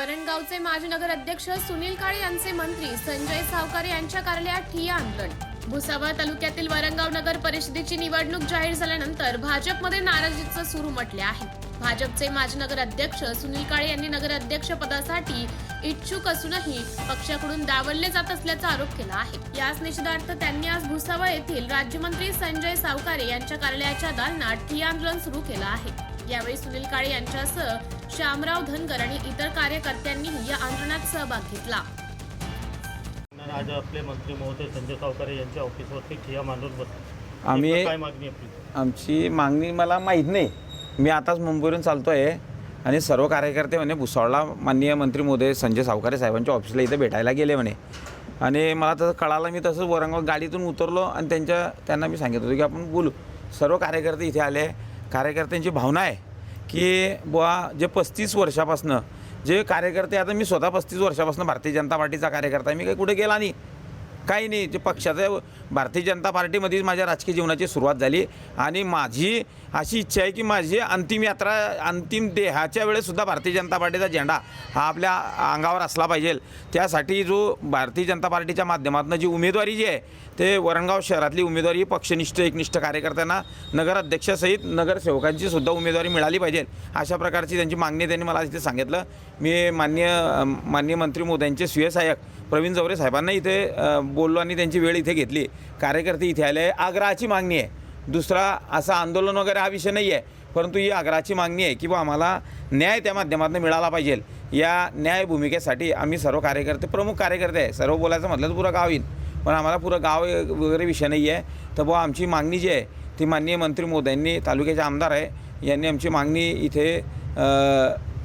वरणगावचे माजी नगर अध्यक्ष सुनील काळे यांचे मंत्री संजय सावकारे यांच्या कार्यालयात ठिय्या आंदोलन. भुसावळ तालुक्यातील वरणगाव नगर परिषदेची निवडणूक जाहीर झाल्यानंतर भाजपमध्ये नाराजीचं सुरू म्हटले आहे. भाजपचे माजी नगर अध्यक्ष सुनील काळे यांनी नगर अध्यक्ष पदासाठी इच्छुक असूनही पक्षाकडून डावलले जात असल्याचा आरोप केला आहे. याच निषेधार्थ त्यांनी आज भुसावळ येथील राज्यमंत्री संजय सावकारे यांच्या कार्यालयाच्या दालनात ठिय्या आंदोलन सुरू केलं आहे. यावेळी सुनील काळे यांच्यासह श्यामराव धनगर आणि इतर कार्यकर्त्यांनीही या आंदोलनात सहभाग घेतला. आज आपले मंत्री महोदय संजय सावकारे यांच्या ऑफिसवरती ठिया मांडून बसले. आम्ही काय मागणी आपली? आमची मागणी मला माहीत नाही. मी आताच मुंबईवरून चालतो आहे आणि सर्व कार्यकर्ते म्हणे भुसावळला माननीय मंत्री महोदय संजय सावकारे साहेबांच्या ऑफिसला इथं भेटायला गेले म्हणे. आणि मला तसं कळालं मी तसंच वरंगाव गाडीतून उतरलो आणि त्यांच्या त्यांना मी सांगितलं होतं की आपण बोलू. सर्व कार्यकर्ते इथे आले. कार्यकर्त्यांची भावना आहे. की बुवा जे पस्तीस वर्षापासनं जे कार्यकर्ते आता मी स्वतः पस्तीस वर्षापासून भारतीय जनता पार्टीचा कार्यकर्ता आहे मी काही कुठे गेला नाही. काही नाही जे पक्षाचं भारतीय जनता पार्टीमध्येच माझ्या राजकीय जीवनाची सुरुवात झाली. आणि माझी अशी इच्छा आहे की माझी अंतिम यात्रा अंतिम देहाच्या वेळेससुद्धा भारतीय जनता पार्टीचा झेंडा हा आपल्या अंगावर असला पाहिजे. त्यासाठी जो भारतीय जनता पार्टीच्या माध्यमातून जी उमेदवारी जी आहे ते वरणगाव शहरातली उमेदवारी पक्षनिष्ठ एकनिष्ठ कार्यकर्त्यांना नगराध्यक्षासहित नगरसेवकांची सुद्धा उमेदवारी मिळाली पाहिजे. अशा प्रकारची त्यांची मागणी त्यांनी मला इथे सांगितलं. मी मान्य माननीय मंत्री मोदयांचे सुय सहाय्यक प्रवीण जवरे साहेबांना इथे बोललो आणि त्यांची वेळ इथे घेतली. कार्यकर्ते इथे आले. आग्रहाची मागणी आहे. दुसरा असा आंदोलन वगैरे हा विषय नाही आहे परंतु ही आग्रहाची मागणी आहे की बा आम्हाला न्याय त्या माध्यमातून मिळाला पाहिजे. या न्याय भूमिकेसाठी आम्ही सर्व कार्यकर्ते प्रमुख कार्यकर्ते आहे. सर्व बोलायचं म्हटलं तर पुरं गाव येईल पण आम्हाला पुरं गाव वगैरे विषय नाही आहे तर बुवा आमची मागणी जी आहे ती माननीय मंत्री मोदयांनी तालुक्याचे आमदार आहे यांनी आमची मागणी इथे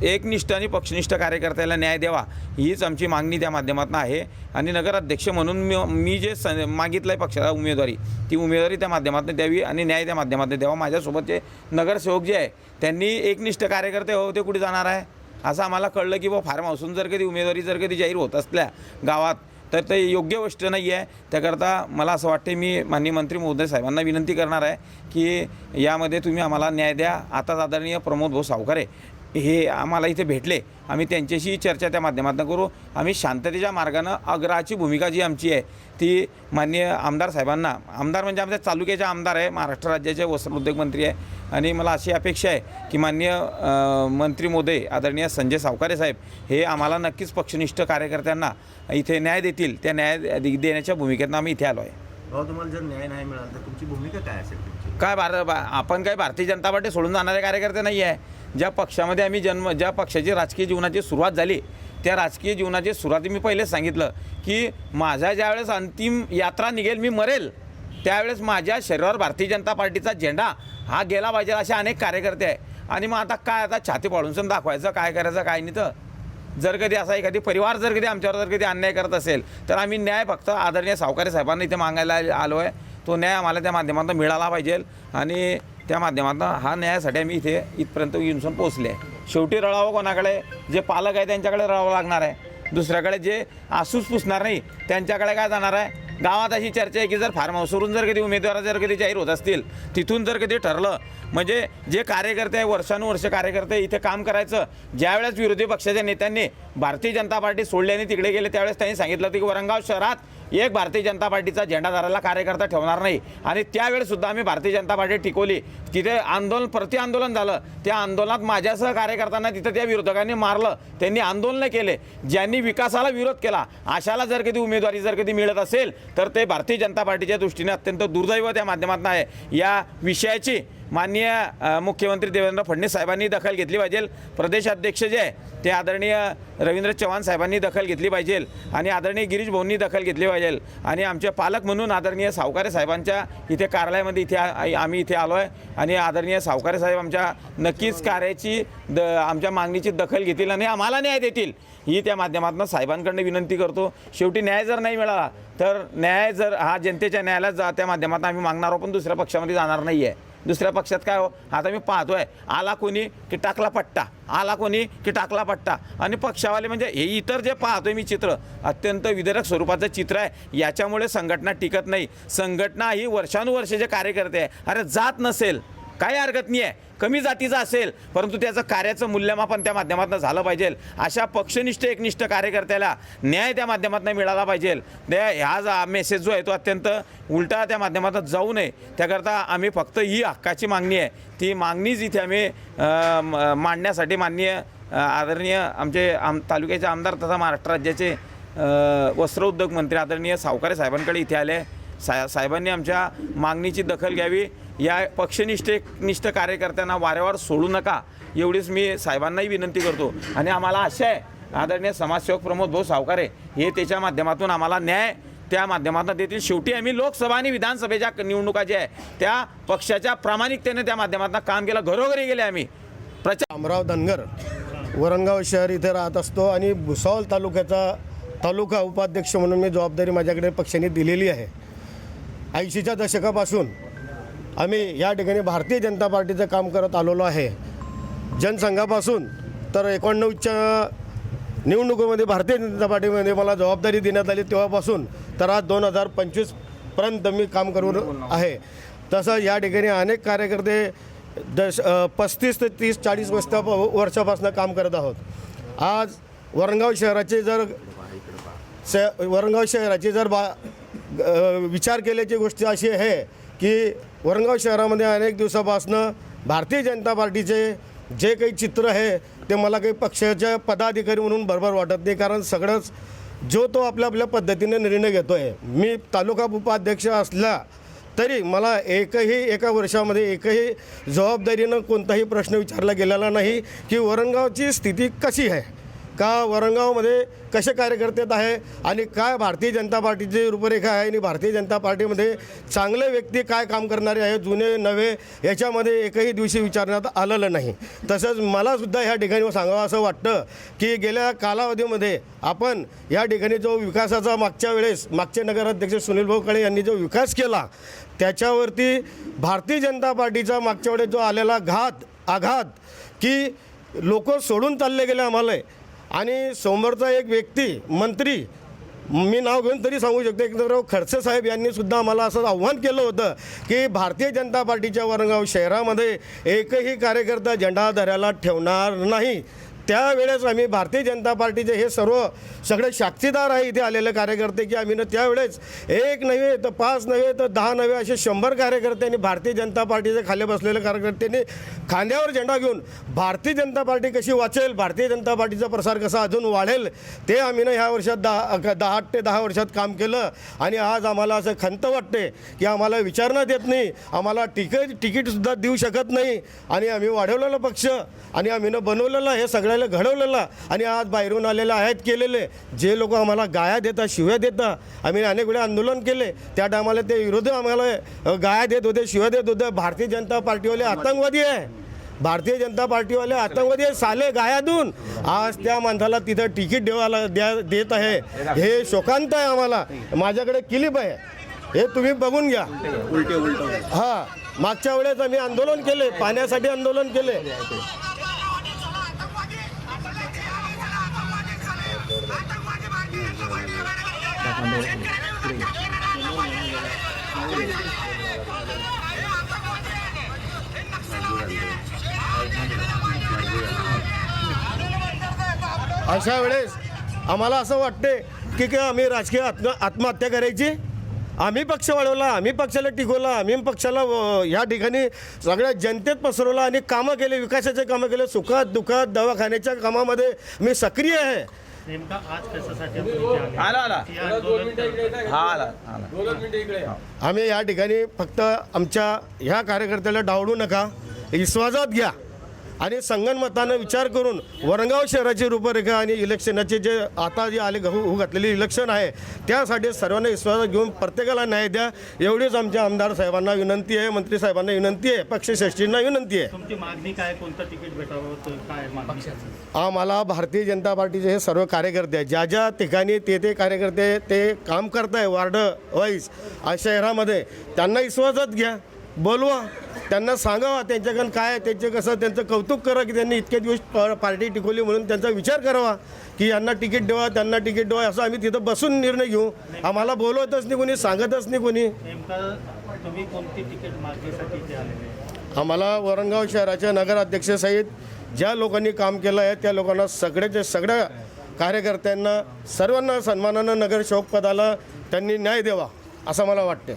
एकनिष्ठ आणि पक्षनिष्ठ कार्यकर्त्याला न्याय द्यावा हीच आमची मागणी त्या माध्यमातून आहे. आणि नगराध्यक्ष म्हणून मी मी जे स मागितलं आहे पक्षाला उमेदवारी ती उमेदवारी त्या माध्यमातून द्यावी आणि न्याय त्या माध्यमातून द्यावा. माझ्यासोबतचे नगरसेवक जे आहे त्यांनी एकनिष्ठ कार्यकर्ते हो ते कुठे जाणार आहे? असं आम्हाला कळलं की बा फार्म हाऊसून जर कधी उमेदवारी जर कधी जाहीर होत असल्या गावात तर ते योग्य गोष्ट नाही आहे. त्याकरता मला असं वाटते मी माननीय मंत्री महोदय साहेबांना विनंती करणार आहे की यामध्ये तुम्ही आम्हाला न्याय द्या. आताच आदरणीय प्रमोद भाऊ सावकारे हे आम्हाला इथे भेटले. आम्ही त्यांच्याशी चर्चा त्या माध्यमातून करू. आम्ही शांततेच्या मार्गानं अग्रहाची भूमिका जी आमची आहे ती माननीय आमदार साहेबांना आमदार म्हणजे आमच्या तालुक्याचे आमदार आहे महाराष्ट्र राज्याचे वस्त्रोद्योग मंत्री आहे. आणि मला अशी अपेक्षा आहे की माननीय अ, मंत्री मोदय आदरणीय संजय सावकारे साहेब हे आम्हाला नक्कीच पक्षनिष्ठ कार्यकर्त्यांना इथे न्याय देतील. त्या न्याय देण्याच्या भूमिकेतनं आम्ही इथे आलो आहे. भाऊ तुम्हाला जर न्याय नाही मिळाला तर तुमची भूमिका काय असेल काय भार बा- आपण काय भारतीय जनता पार्टी सोडून जाणारे कार्यकर्ते नाही आहे ज्या पक्षामध्ये आम्ही जन्म ज्या पक्षाची राजकीय जीवनाची सुरुवात झाली त्या राजकीय जीवनाची सुरुवाती मी पहिलेच सांगितलं की माझ्या ज्यावेळेस अंतिम यात्रा निघेल मी मरेल त्यावेळेस माझ्या शरीरावर भारतीय जनता पार्टीचा झेंडा हा गेला पाहिजे असे अनेक कार्यकर्ते आहे आणि मग आता काय आता छाती पाडून दाखवायचं काय करायचं काय नाही तर जर कधी असा एखादी परिवार जर कधी आमच्यावर जर कधी अन्याय करत असेल तर आम्ही न्याय फक्त आदरणीय सावकारी साहेबांना इथे मागायला आलो आहे तो न्याय आम्हाला त्या माध्यमातून मिळाला पाहिजे. आणि त्या माध्यमातून हा न्यायासाठी आम्ही इथे इथपर्यंत येऊन पोहोचले. आहे शेवटी रळावं कोणाकडे? जे पालक आहे त्यांच्याकडे रळावं लागणार आहे. दुसऱ्याकडे जे आसूस पुसणार नाही त्यांच्याकडे काय जाणार आहे? गावात अशी चर्चा आहे की जर फार्म हाऊसवरून जर कधी उमेदवार जर कधी जाहीर होत असतील तिथून जर कधी ठरलं म्हणजे जे कार्यकर्ते आहे वर्षानुवर्ष कार्यकर्ते इथे काम करायचं ज्यावेळेस विरोधी पक्षाच्या नेत्यांनी भारतीय जनता पार्टी सोडली आणि तिकडे गेले त्यावेळेस त्यांनी सांगितलं होतं की वरंगाव शहरात एक भारतीय जनता पार्टीचा झेंडा धरायला कार्यकर्ता ठेवणार नाही. आणि त्यावेळेसुद्धा आम्ही भारतीय जनता पार्टी टिकवली. तिथे आंदोलन प्रति आंदोलन झालं. त्या आंदोलनात माझ्यासह कार्यकर्त्यांना तिथं त्या विरोधकांनी मारलं. त्यांनी आंदोलन केले. ज्यांनी विकासाला विरोध केला अशाला जर कधी उमेदवारी जर कधी मिळत असेल तर ते भारतीय जनता पार्टीच्या दृष्टीने अत्यंत दुर्दैव त्या माध्यमातून आहे. या विषयाची माननीय मुख्यमंत्री देवेंद्र फडणवीस साहेबांनी दखल घेतली पाहिजे. प्रदेशाध्यक्ष जे आहे ते आदरणीय रवींद्र चव्हाण साहेबांनी दखल घेतली पाहिजे आणि आदरणीय गिरीश भाऊंनी दखल घेतली पाहिजे. आणि आमचे पालक म्हणून आदरणीय सावकारे साहेबांच्या इथे कार्यालयामध्ये इथे आम्ही इथे आलो आहे आणि आदरणीय सावकारे साहेब आमच्या नक्कीच कार्याची द आमच्या मागणीची दखल घेतील आणि आम्हाला न्याय देतील. ही त्या माध्यमातून साहेबांकडनं विनंती करतो. शेवटी न्याय जर नाही मिळाला तर न्याय जर हा जनतेच्या न्यायालयात जा त्या माध्यमातून आम्ही मागणार आहोत पण दुसऱ्या पक्षामध्ये जाणार नाही आहे दुसऱ्या पक्षात काय हो? आता मी पाहतोय आला कोणी की टाकला पट्टा आला कोणी की टाकला पट्टा. आणि पक्षावाले म्हणजे हे इतर जे पाहतोय मी चित्र अत्यंत विदारक स्वरूपाचं चित्र आहे. याच्यामुळे संघटना टिकत नाही. संघटना ही वर्षानुवर्षे जे कार्यकर्ते आहे अरे जात नसेल. काही हरकत नाही आहे कमी जातीचा असेल परंतु त्याचं कार्याचं मूल्यमापन त्या माध्यमातून झालं पाहिजे. अशा पक्षनिष्ठ एकनिष्ठ कार्यकर्त्याला न्याय त्या माध्यमातून मिळाला पाहिजे. त्या ह्या जा मेसेज जो आहे तो अत्यंत उलटा त्या माध्यमातून जाऊ नये. त्याकरता आम्ही फक्त ही हक्काची मागणी आहे. ती मागणीच इथे आम्ही म- मांडण्यासाठी माननीय आदरणीय आमचे आम तालुक्याचे आमदार तथा महाराष्ट्र राज्याचे वस्त्रोद्योग मंत्री आदरणीय सावकारे साहेबांकडे इथे आले. सा साहेबांनी आमच्या मागणीची दखल घ्यावी. या पक्षनिष्ठ निष्ठ कार्यकर्त्यांना वारंवार सोडू नका. एवढीच मी साहेबांनाही विनंती करतो. आणि आम्हाला आशा आहे आदरणीय समाजसेवक प्रमोद भाऊ सावकारे हे त्याच्या माध्यमातून आम्हाला न्याय त्या माध्यमातून देतील. शेवटी आम्ही लोकसभा आणि विधानसभेच्या निवडणुका ज्या आहे त्या पक्षाच्या प्रामाणिकतेने त्या माध्यमातून काम केलं. घरोघरी गेले आम्ही. प्रचार अमराव धनगर वरणगाव शहर इथे राहत असतो आणि भुसावळ तालुक्याचा तालुका उपाध्यक्ष म्हणून मी जबाबदारी माझ्याकडे पक्षाने दिलेली आहे. ऐंशीच्या दशकापासून आम्ही या ठिकाणी भारतीय जनता पार्टीचं काम करत आलेलो आहे. जनसंघापासून तर एकोणनव्वदच्या निवडणुकीमध्ये भारतीय जनता पार्टीमध्ये मला जबाबदारी देण्यात आली तेव्हापासून. तर आज दोन हजार पंचवीसपर्यंत मी काम करून आहे. तसं या ठिकाणी अनेक कार्यकर्ते दश पस्तीस ते तीस चाळीस वर्षा वर्षापासून काम करत आहोत. आज वरणगाव शहराचे जर श वरणगाव शहराची जर बा विचार केल्याची गोष्ट अशी आहे की वरणगाव शहरामध्ये अनेक दिवसापासनं भारतीय जनता पार्टीचे जे काही चित्र आहे ते मला काही पक्षाच्या पदाधिकारी म्हणून बरोबर वाटत नाही. कारण सगळंच जो तो आपल्या आपल्या पद्धतीने निर्णय घेतो आहे मी तालुका उपाध्यक्ष असला तरी मला एकही एका वर्षामध्ये एकही जबाबदारीनं कोणताही प्रश्न विचारला गेलेला नाही की वरणगावची स्थिती कशी आहे. का वरणगावमध्ये कसे कार्यकर्तेत आहे आणि काय भारतीय जनता पार्टीची रूपरेखा आहे आणि भारतीय जनता पार्टीमध्ये चांगले व्यक्ती काय काम करणारे आहेत जुने नवे याच्यामध्ये एकही दिवशी विचारण्यात आलेलं नाही. तसंच मलासुद्धा ह्या ठिकाणी सांगावं असं वाटतं की गेल्या कालावधीमध्ये आपण या ठिकाणी जो विकासाचा मागच्या वेळेस मागचे नगराध्यक्ष सुनील भाऊ काळे यांनी जो विकास केला त्याच्यावरती भारतीय जनता पार्टीचा मागच्या वेळेस जो आलेला घात आघात की लोक सोडून चालले गेले आम्हाला आणि समोरचा एक व्यक्ती मंत्री मी नाव घेऊन तरी सांगू शकतो एकनाथराव खडसे साहेब यांनी सुद्धा आम्हाला असं आव्हान केलं होतं की भारतीय जनता पार्टीच्या वरणगाव शहरामध्ये एकही कार्यकर्ता झेंडा धरायला ठेवणार नाही. त्यावेळेस आम्ही भारतीय जनता पार्टीचे हे सर्व सगळे साक्षीदार आहे इथे आलेले कार्यकर्ते की आम्ही ना त्यावेळेस एक नव्हे तर पाच नव्हे तर दहा नव्हे असे शंभर कार्यकर्त्यांनी भारतीय जनता पार्टीचे खाली बसलेले कार्यकर्त्यांनी खांद्यावर झेंडा घेऊन भारतीय जनता पार्टी कशी वाचेल भारतीय जनता पार्टीचा प्रसार कसा अजून वाढेल ते आम्ही ना ह्या वर्षात दहा दहा आठ ते दहा वर्षात काम केलं आणि आज आम्हाला असं खंत वाटते की आम्हाला विचारण्यात येत नाही आम्हाला तिकीट तिकीटसुद्धा देऊ शकत नाही आणि आम्ही वाढवलेला पक्ष आणि आम्ही न बनवलेलं हे सगळ्याला घडवलेलं आणि आज बाहेरून आलेले आहेत केलेले. जे लोक आम्हाला गाया देतात शिव्या देतात आम्ही अनेक वेळा आंदोलन केले. त्या टायमाला ते विरोधी आम्हाला गाया देत होते शिव्या देत होते. भारतीय जनता पार्टीवाले आतंकवादी आहे. भारतीय जनता पार्टीवाले आतंकवादी आहे, साले गायातून. आज त्या माणसाला तिथं तिकीट देवाला द्या देत आहे. हे शोकांत आहे आम्हाला. माझ्याकडे क्लिप आहे. हे तुम्ही बघून घ्या. उलटे उलटे. हा. मागच्या वेळेस आम्ही आंदोलन केले. पाण्यासाठी आंदोलन केले. अशा वेळेस आम्हाला असं वाटते की काय आम्ही राजकीय आत्म आत्महत्या करायची? आम्ही पक्ष वाढवला आम्ही पक्षाला टिकवला आम्ही पक्षाला अ, या ठिकाणी सगळ्या जनतेत पसरवला आणि कामं केले विकासाचे कामं केले. सुखात दुखात दवाखान्याच्या कामामध्ये मी सक्रिय आहे. नेमका आज कशासाठी आपण इथे आले? आला आला हे आंदोलन करताय. हा आला आला आम्ही या ठिकाणी फक्त आमच्या ह्या कार्यकर्त्याला डावडू नका विश्वासात घ्या आणि संगनमतानं विचार करून वरणगाव शहराची रूपरेखा आणि इलेक्शनाचे जे आता जे आले होऊ घातलेले इलेक्शन आहे त्यासाठी सर्वांना विश्वासात घेऊन प्रत्येकाला न्याय द्या एवढीच आमच्या आमदार साहेबांना विनंती आहे मंत्री साहेबांना विनंती आहे पक्षश्रेष्ठींना विनंती आहे. तुमची मागणी काय कोणतं तिकीट भेटावं काय आम्हाला भारतीय जनता पार्टीचे हे सर्व कार्यकर्ते आहेत. ज्या ज्या ठिकाणी ते ते कार्यकर्ते ते काम करत आहे वार्ड वाईज शहरामध्ये त्यांना विश्वासात घ्या. बोलवा. त्यांना सांगावा त्यांच्याकडून काय आहे, त्यांचे कसं त्यांचं कौतुक करा की त्यांनी इतके दिवस पार्टी टिकवली म्हणून त्यांचा विचार करावा की यांना तिकीट देवा त्यांना तिकीट देवा असं आम्ही तिथं बसून निर्णय घेऊ. आम्हाला बोलवतच नाही कोणी सांगतच नाही कोणी. आम्हाला वरणगाव शहराच्या नगराध्यक्षसहित ज्या लोकांनी काम केलं आहे त्या लोकांना सगळ्याच्या सगळ्या कार्यकर्त्यांना सर्वांना सन्मानानं नगरसेवक पदाला त्यांनी न्याय द्यावा असं मला वाटते